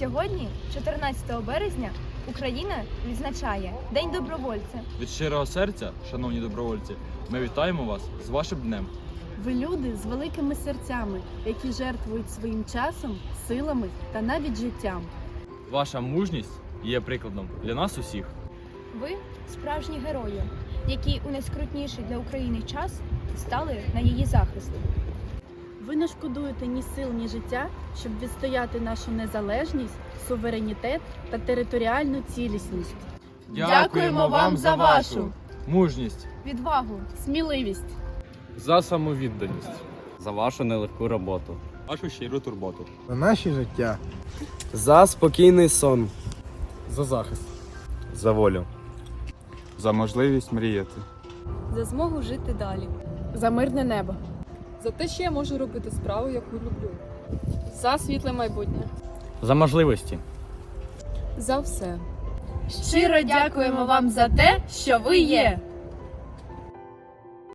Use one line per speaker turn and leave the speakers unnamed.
Сьогодні, 14 березня, Україна відзначає День добровольця.
Від щирого серця, шановні добровольці, ми вітаємо вас з вашим днем.
Ви люди з великими серцями, які жертвують своїм часом, силами та навіть життям.
Ваша мужність є прикладом для нас усіх.
Ви справжні герої, які у найскрутніший для України час стали на її захист.
Ви не шкодуєте ні сил, ні життя, щоб відстояти нашу незалежність, суверенітет та територіальну цілісність.
Дякуємо вам за вашу
мужність.
Відвагу,
Сміливість,
за самовідданість.
за вашу нелегку роботу.
Вашу щиру турботу.
за наші життя.
За спокійний сон.
За захист.
За волю.
за можливість мріяти.
за змогу жити далі,
за мирне небо,
за те, що я можу робити справу, яку люблю, за світле майбутнє,
За можливості.
за все.
Щиро дякуємо вам за те, що ви є.